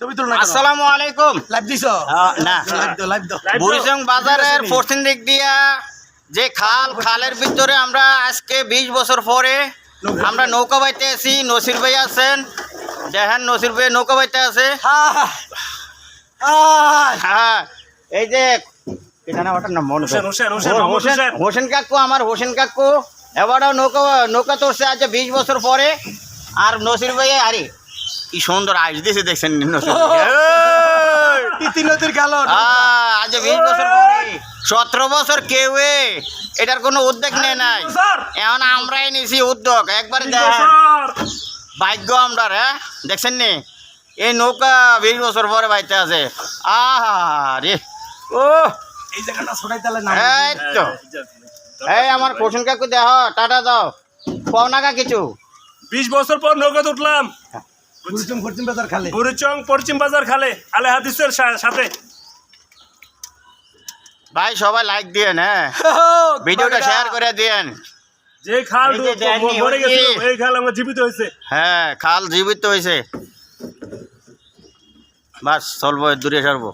তুমি তুলো আসসালামু আলাইকুম। লাইভ দিছ? না। লাইভ দাও লাইভ দাও। বুড়িচং বাজারের পশ্চিম দিক দিয়া যে খাল খালের ভিতরে আমরা আজকে বিশ বছর পরে আমরা নৌকা বাইতে আছি। নসির ভাই আছেন। দেখেন নসির ভাই নৌকা বাইতে আছে। হ্যাঁ এই যে হোসেন, কাকু আমার হোসেন কাকু। এবারও নৌকা নৌকা তোরছে আজ বিশ বছর পরে। আর নসির ভাই আরে কি সুন্দর আইস দিয়েছে দেখছেন! নদীর কালো আজ বিশ বছর পরে সতেরো বছর কেউ এটার কোনো উদ্যোগ নেই। নাই এখন আমরাই নিছি উদ্যোগ একবার ভাগ্য আমরা হ্যাঁ দেখছেন নি? এই নৌকা বিশ বছর পরে বাইতে আছে। আহা রে। ও! এই জায়গাটা তাহলে এই তো। এই আমার কোশন কাকু দেহ টাটা দাও। পাওনাকা কিছু? বিশ বছর পর নৌকা উঠলাম। পশ্চিম পশ্চিম বাজার খালে? বুড়িচং পশ্চিম বাজার খালে আলে হাদিসের সাথে। ভাই সবাই লাইক দিয়েন হ্যাঁ? ভিডিওটা শেয়ার করে দিয়েন। যে খাল মরে গেছে এই খাল আমার জীবিত হয়েছে। হ্যাঁ খাল জীবিত হয়েছে। বাস চলবো দূরে সরবো।